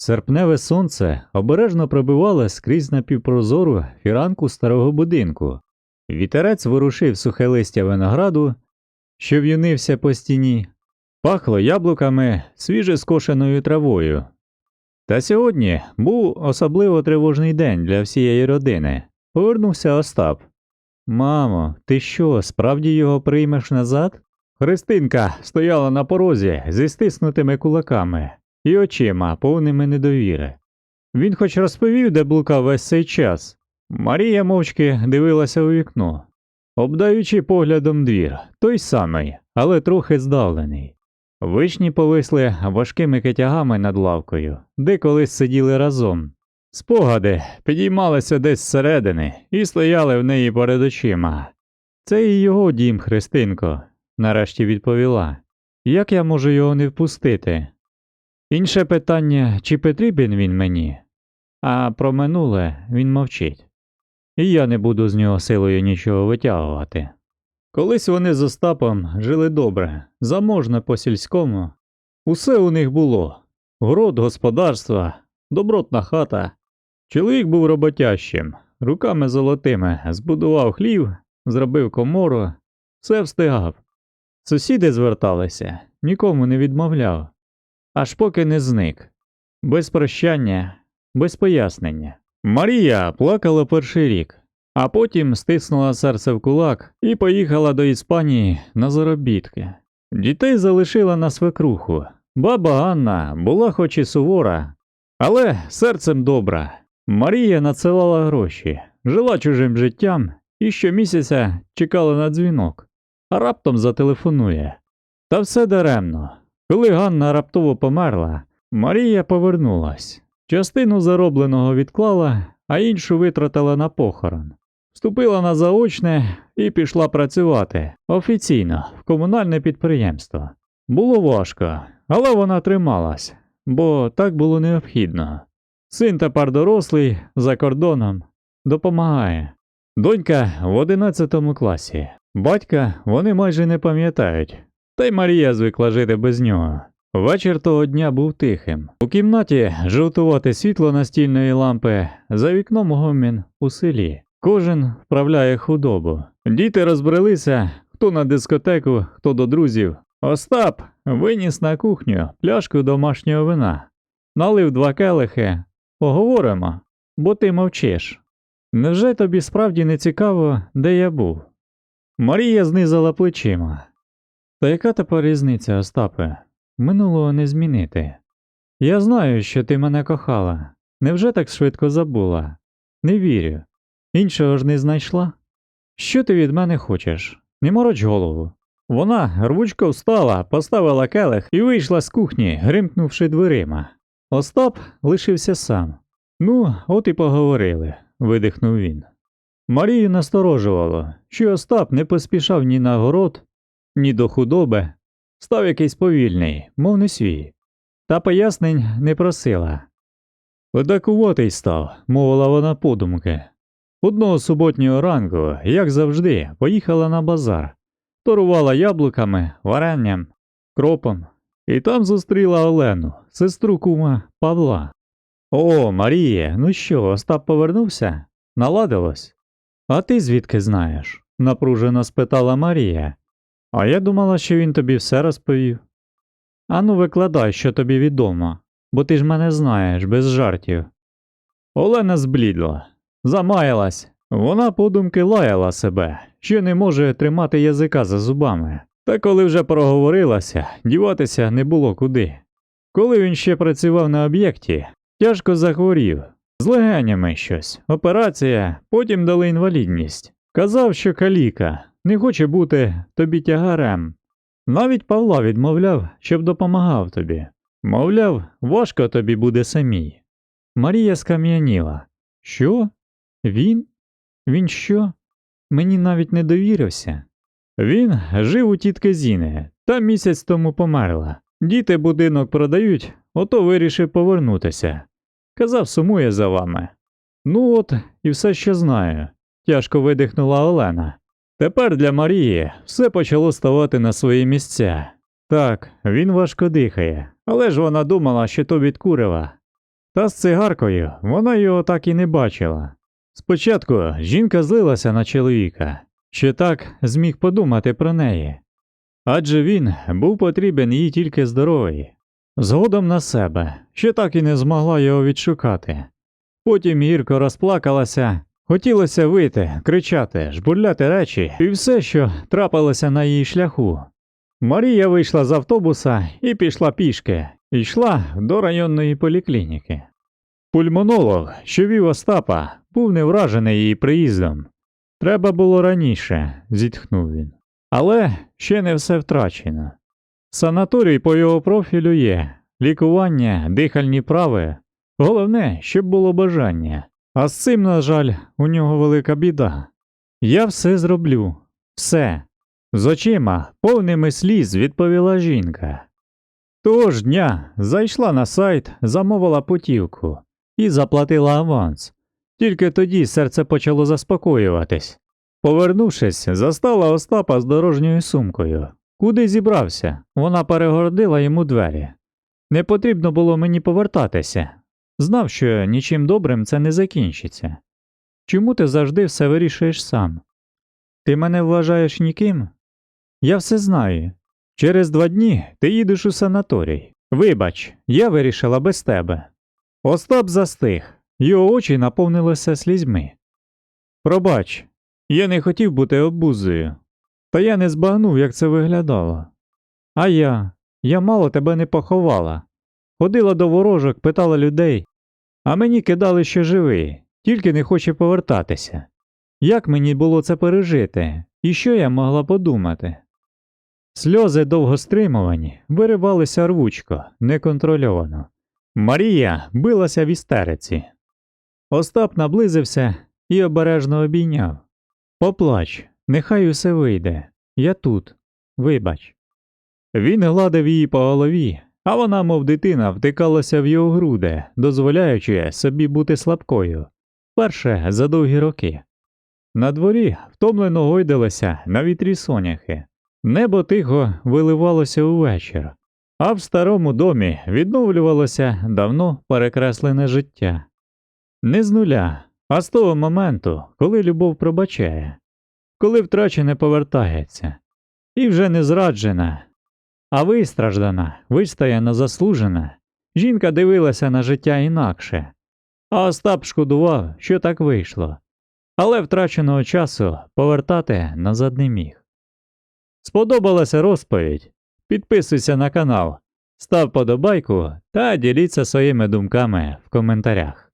Серпневе сонце обережно пробивало скрізь напівпрозору фіранку старого будинку. Вітерець ворушив сухе листя винограду, що в'юнився по стіні, пахло яблуками, свіже скошеною травою. Та сьогодні був особливо тривожний день для всієї родини. Повернувся Остап. Мамо, ти що, справді його приймеш назад? Христинка стояла на порозі зі стиснутими кулаками і очима, повними недовіри. Він хоч розповів, де блукав весь цей час. Марія мовчки дивилася у вікно, обдаючи поглядом двір, той самий, але трохи здавлений. Вишні повисли важкими китягами над лавкою, де колись сиділи разом. Спогади підіймалися десь зсередини і стояли в неї перед очима. Це і його дім, Христинко, нарешті відповіла. Як я можу його не впустити? Інше питання, чи потрібен він мені? А про минуле він мовчить. І я не буду з нього силою нічого витягувати. Колись вони з Остапом жили добре, заможно по сільському. Усе у них було город, господарство, добротна хата. Чоловік був роботящим, руками золотими, збудував хлів, зробив комору, все встигав. Сусіди зверталися, нікому не відмовляв, аж поки не зник. Без прощання, без пояснення. Марія плакала перший рік, а потім стиснула серце в кулак і поїхала до Іспанії на заробітки. Дітей залишила на свекруху. Баба Анна була хоч і сувора, але серцем добра. Марія надсилала гроші, жила чужим життям і щомісяця чекала на дзвінок, а раптом зателефонує. Та все даремно. Коли Ганна раптово померла, Марія повернулась. Частину заробленого відклала, а іншу витратила на похорон. Вступила на заочне і пішла працювати офіційно в комунальне підприємство. Було важко, але вона трималась, бо так було необхідно. Син тепер дорослий за кордоном допомагає. Донька в 11 класі. Батька вони майже не пам'ятають, та й Марія звикла жити без нього. Вечір того дня був тихим. У кімнаті жовтувати світло настільної лампи, за вікном гомін у селі. Кожен вправляє худобу. Діти розбрелися, хто на дискотеку, хто до друзів. Остап виніс на кухню пляшку домашнього вина, налив два келихи. Поговоримо, бо ти мовчиш. Невже тобі справді не цікаво, де я був? Марія знизала плечима. Та яка тепер різниця, Остапе? Минулого не змінити. Я знаю, що ти мене кохала. Невже так швидко забула? Не вірю. Іншого ж не знайшла? Що ти від мене хочеш? Не мороч голову. Вона рвучко встала, поставила келих і вийшла з кухні, гримкнувши дверима. Остап лишився сам. Ну, от і поговорили, видихнув він. Марію насторожувало, що Остап не поспішав ні на город, ні до худоби, став якийсь повільний, мов не свій, та пояснень не просила. Одакуватий став, мовила вона подумки. Одного суботнього ранку, як завжди, поїхала на базар, торувала яблуками, варенням, кропом, і там зустріла Олену, сестру кума Павла. О, Маріє, ну що, Остап повернувся? Наладилось? А ти звідки знаєш? напружено спитала Марія. А я думала, що він тобі все розповів. Ану, викладай, що тобі відомо, бо ти ж мене знаєш, без жартів. Олена зблідла, замаялась. Вона подумки лаяла себе, що не може тримати язика за зубами. Та коли вже проговорилася, діватися не було куди. Коли він ще працював на об'єкті, тяжко захворів, з легенями щось, операція, потім дали інвалідність. Казав, що каліка, не хоче бути тобі тягарем. Навіть Павла відмовляв, щоб допомагав тобі. Мовляв, важко тобі буде самій. Марія скам'яніла. Що? Він? Він що? Мені навіть не довірився. Він жив у тітки Зіни, та місяць тому померла. Діти будинок продають, ото вирішив повернутися. Казав, сумує за вами. Ну от, і все, що знаю, тяжко видихнула Олена. Тепер для Марії все почало ставати на свої місця. Так, він важко дихає, але ж вона думала, що то від курева. Та з цигаркою вона його так і не бачила. Спочатку жінка злилася на чоловіка, що так зміг подумати про неї. Адже він був потрібен їй тільки здоровий, згодом на себе, що так і не змогла його відшукати. Потім гірко розплакалася, хотілося вийти, кричати, жбурляти речі і все, що трапилося на її шляху. Марія вийшла з автобуса і пішла пішки, йшла до районної поліклініки. Пульмонолог, що вів Остапа, був не вражений її приїздом. Треба було раніше, зітхнув він. Але ще не все втрачено. Санаторій по його профілю є, лікування, дихальні прави. Головне, щоб було бажання. А з цим, на жаль, у нього велика біда. Я все зроблю, все. З очима, повними сліз, відповіла жінка. Того ж дня зайшла на сайт, замовила путівку і заплатила аванс. Тільки тоді серце почало заспокоюватись. Повернувшись, застала Остапа з дорожньою сумкою. Куди зібрався? Вона перегородила йому двері. Не потрібно було мені повертатися. Знав, що нічим добрим це не закінчиться. Чому ти завжди все вирішуєш сам? Ти мене вважаєш ніким? Я все знаю. Через два дні ти їдеш у санаторій. Вибач, я вирішила без тебе. Остап застиг, його очі наповнилися слізьми. Пробач, я не хотів бути обузою, та я не збагнув, як це виглядало. А я, я мало тебе не поховала. Ходила до ворожок, питала людей, а мені кидали, що живий, тільки не хоче повертатися. Як мені було це пережити, і що я могла подумати? Сльози довгостримувані виривалися рвучко, неконтрольовано. Марія билася в істериці. Остап наблизився і обережно обійняв. Поплач, нехай усе вийде. Я тут. Вибач. Він гладив її по голові, а вона, мов дитина, втикалася в його груди, дозволяючи собі бути слабкою. Перше за довгі роки. На дворі втомлено гойдалися на вітрі соняхи. Небо тихо виливалося увечір, а в старому домі відновлювалося давно перекреслене життя. Не з нуля, а з того моменту, коли любов пробачає, коли втрачене повертається, і вже не зраджена, а вистраждана, вистояна, заслужена, жінка дивилася на життя інакше, а Остап шкодував, що так вийшло, але втраченого часу повертати назад не міг. Сподобалася розповідь? Підписуйся на канал, став подобайку та діліться своїми думками в коментарях.